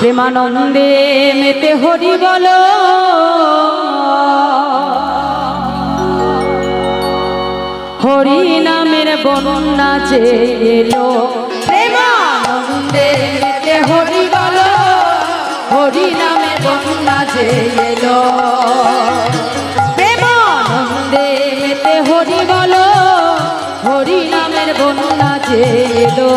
প্রেমানন্দে মেতে হরি বলো হরি নামের বন্যা যে এলো প্রেমানন্দে মেতে হরি বলো হরি নামের বন্যা যে এলো প্রেমানন্দে মেতে হরি বলো হরি নামের বন্যা যে এলো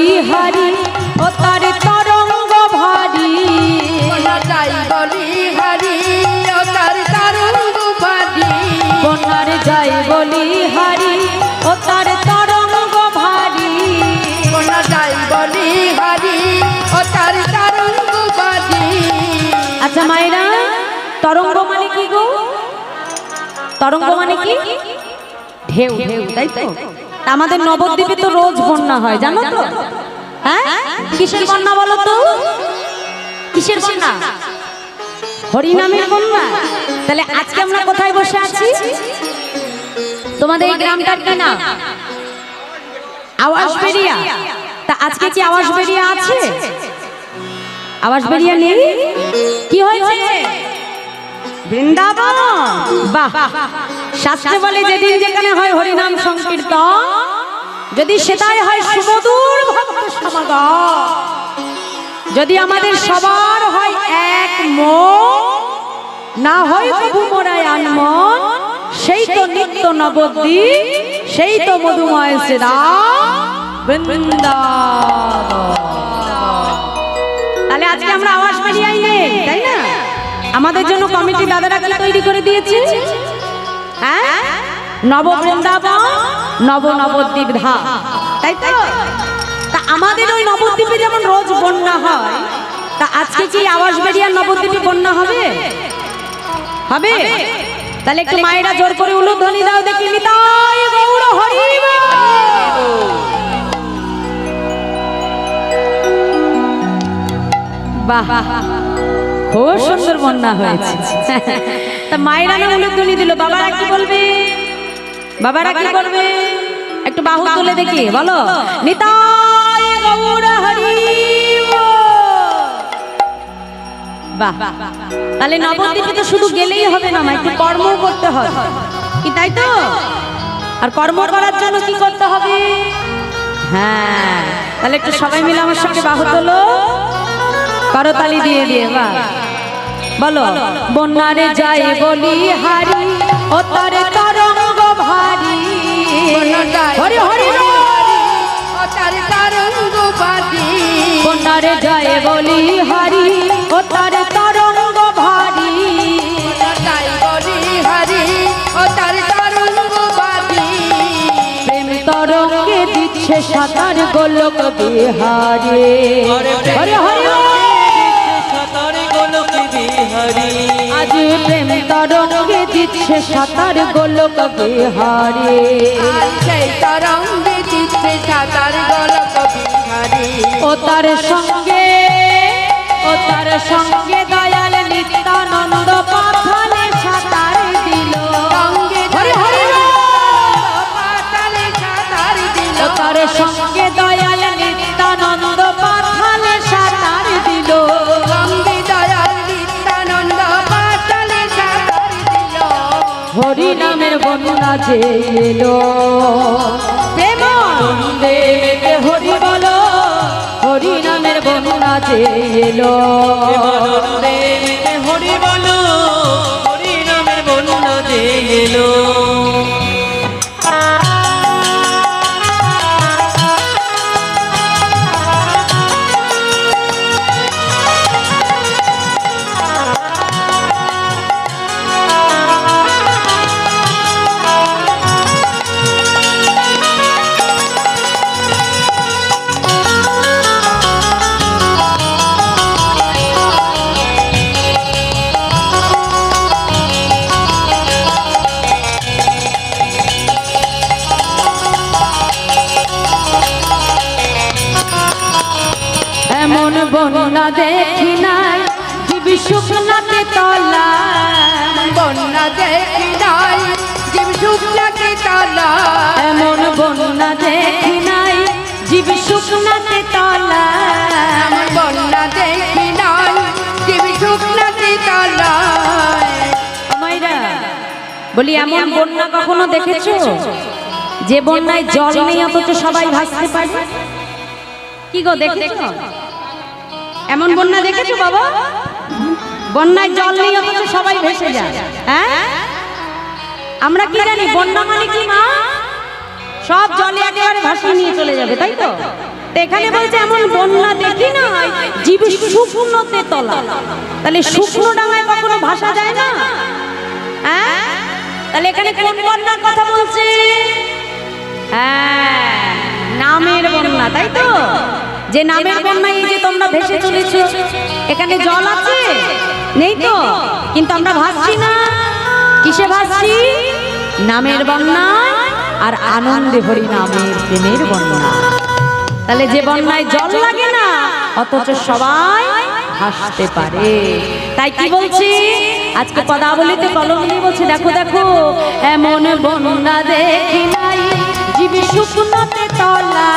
বলি হারি ও তার তরঙ্গ ভারী। যাই বলি হারি ও তার তারুঙ্গ বাড়ি বনার যাই বলি হারি ও তার তরঙ্গ ভারী। কোনা যাই বলি হারি ও তার তারুঙ্গ বাড়ি আচ্ছা মায়েরা তরঙ্গ মানে কি গো? তরঙ্গ মানে কি? ঢেউ ঢেউ তাই তা? আমাদের নবদ্বীপে তো রোজ বন্যা হয় জানো তো? হ্যাঁ? কিসের বন্যা বলো তো? কিসের বন্যা? হরিনামের বন্যা। তাহলে আজকে আমরা কোথায় বসে আছি? তোমাদের এই গ্রামটার কি নাম? আওয়াজ বেরিয়া তা আজকে কি আওয়াজ বেরিয়া আছে? আওয়াজ বেরিয়া নেই? কি হয়েছে? বৃন্দাবন। বাহ শাস্ত্রে বলে যেদিন যেখানে হয় হরিনাম সংকীর্তন, যদি সেটাই হয় সুমধুর ভক্ত সমাগম। যদি আমাদের সবার হয় এক মন, না হয় প্রভু মোরায় আনমন সেই তো নিত্য নবদ্বীপ, সেই তো মধুময় সেরা তাহলে আজকে আমরা আওয়াজ নেই তাই না? আমাদের জন্য কমিটি দাদারা কি তৈরি করে দিয়েছে? হ্যাঁ? নব বৃন্দাবন নব নবদ্বীপ ধাম। তাই তো? তা। আমাদের ওই নবদ্বীপে যেমন রোজ বন্যা হয় তা আজকে কি আওয়াজ বেরিয়া নবদ্বীপে বন্যা হবে? হবে? তাহলে একটু মায়েরা জোর করে উলু উলুধ্বনি দাও দেখি নিতাই গৌর হরি। বাহ। খুব সুন্দর বন্যা হয়েছে। তা মায়েরা না উলুধ্বনি দিল, বাবারা কি বলবে? বাবারা কি করবে একটু বাহু তুলে দেখি, বলো। নিতাই গৌর হরি বাহ। তাহলে নবদ্বীপে তো শুধু গেলেই হবে না, মা, একটু কর্ম করতে হবে। কি তাই তো? আর কর্ম করার জন্য কি করতে হবে? হ্যাঁ। তাহলে একটু সবাই মিলে আমার সঙ্গে বাহু তোলো। করতালি দিয়ে দিয়ে বা বলো বন্যারে যাই বলি হারি ও তার তরঙ্গ ভারী। হরি হরি ও তার তারুঙ্গ বাড়ি বন্যারে যাই বলি হারি ও তার তরঙ্গ ভারী। যাই বলি হারি ও তার তারুঙ্গ বাড়ি প্রেম তরঙ্গে দিচ্ছে সাঁতার গোলক বিহারে। হরি হরি তরঙ্গে সাতার গোলক বিহারে। সেই তরঙ্গে দিচ্ছে সাঁতার গলক হারে ও তার সঙ্গে ও তার সঙ্গে দয়াল নিত্যানন্দ পাথালে যে এলো। প্রেমানন্দে মেতে হরি বলো হরি নামের বন্যা যে এলো। বন্যা দেখি নাই জীবি শুকনাতে তলা বন্যা দেখি নাই জীব শুক্লাকে তালা এমন বন্যা দেখি নাই জীবি শুকনাতে তলা এমন বন্যা দেখি নাই জীব তালা মাইরা বলি এমন বন্যা কখনো দেখেছ? যে বন্যায় জল নেই অথচ সবাই ভাসতে পারে? কি গো দেখেছ? এমন বন্যা দেখেছ বাবা? বন্যায় জল নেই অথচ সবাই ভেসে যায়। হ্যাঁ? আমরা কি জানি বন্যা মানে কি মা? সব জলে একেবারে ভাসিয়ে নিয়ে চলে যাবে তাই তো? এখানে বলছে এমন বন্যা দেখি না জীব শুকনোতে তলা। তাহলে শুকনো ডাঙায় কখনো ভাসা যায় না? হ্যাঁ? তাহলে এখানে কোন বন্যার কথা বলছে? হ্যাঁ নামের বন্যা তাই তো? যে নামের বন্যায় এই যে তোমরা ভেসে চলেছ, এখানে জল আছে? নেই তো? কিন্তু আমরা ভাসছি না। কিসে ভাসছি? নামের বন্যা আর আনন্দে হরি নামের প্রেমের বন্যা। তাহলে যে বন্যায় জল লাগে না, অথচ সবাই হাসতে পারে। তাই কি বলছি? আজকে পদাবলিতে কলম নিয়ে বলছে, দেখো দেখো, এমন বন্যা দেখি নাই, জীবী শুকনোতে তলা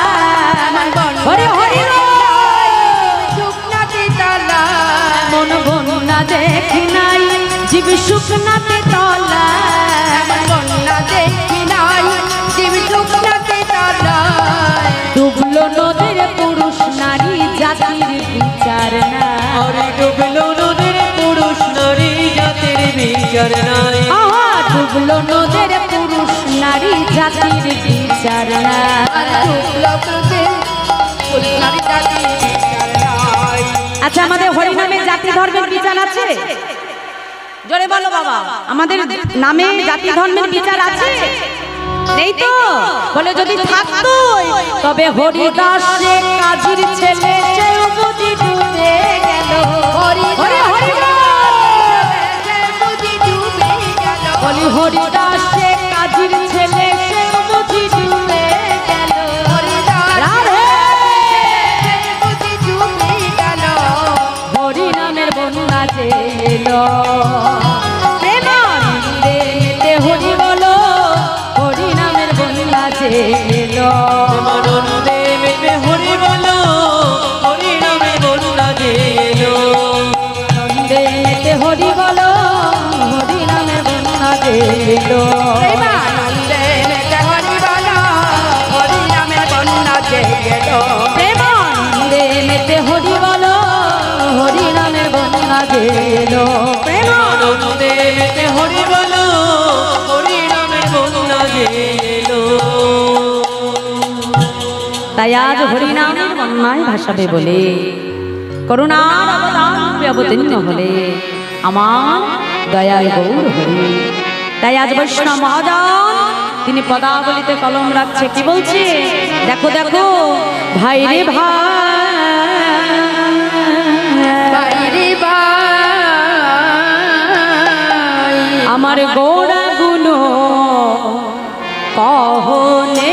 জীবী শুকনোতে তলা বন্যা দেখি নাই জীব শুক্লাকে তালা ডুবলো নদীর পুরুষ নারী জাতির বিচার না আরে ডুবলো নদীর পুরুষ নারী জাতির বিচার নাই। ডুবলো নদের পুরুষ নারী জাতির বিচার নাই। নাই। আচ্ছা আমাদের হরিনামে জাতি ধর্মের বিচার আছে? জোরে বলো বাবা। আমাদের নামে জাতি ধর্মের বিচার আছে? নেই তো? বলে যদি থাকতো তবে হরিদাস ছেলে হরিদাসে এলো। হরি বলো হরি নামের বন্যা যে এলো। হরি বলো হরি নামে বন্যা যে এলো। হরি বলো হরি নামের বন্যা যে এলো। হরি বলো হরি নামের বন্যা যে এলো। হরি বলো নামের এলো মেতে হরি বলো হরি নামে বন্যা এলো তাই আজ হরিনামের বন্যায় ভাসাবে বলে করুণার অবদান অবতীর্ণ হলে আমার দয়াল গৌর হরি তাই আজ বৈষ্ণব মহাজন তিনি পদাবলিতে কলম রাখছে কি বলছে? দেখো দেখো ভাই রে ভাই। আমার গোড়া গুলো কহনে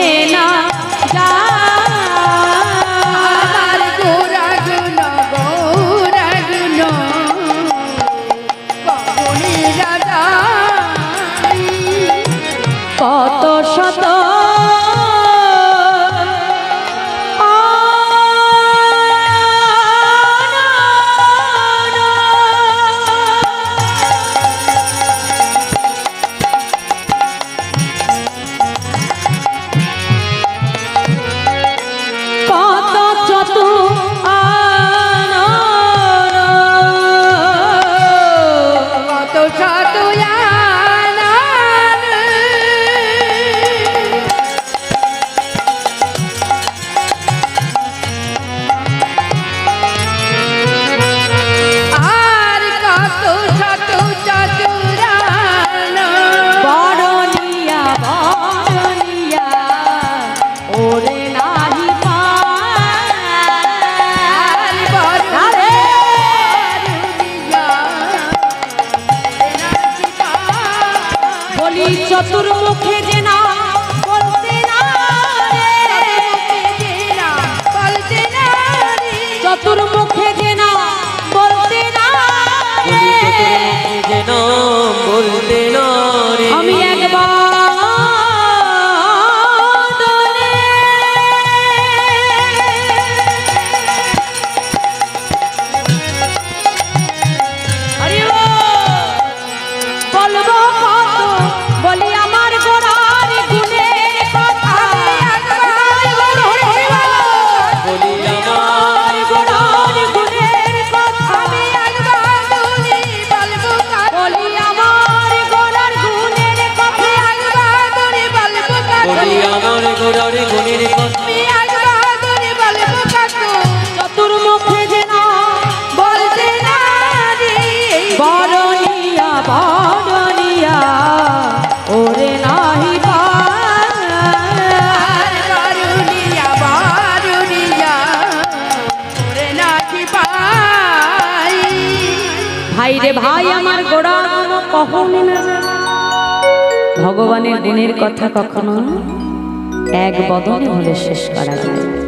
বলি ভগবানের দিনের কথা কখনো এক বদনে হলে শেষ করা যায়।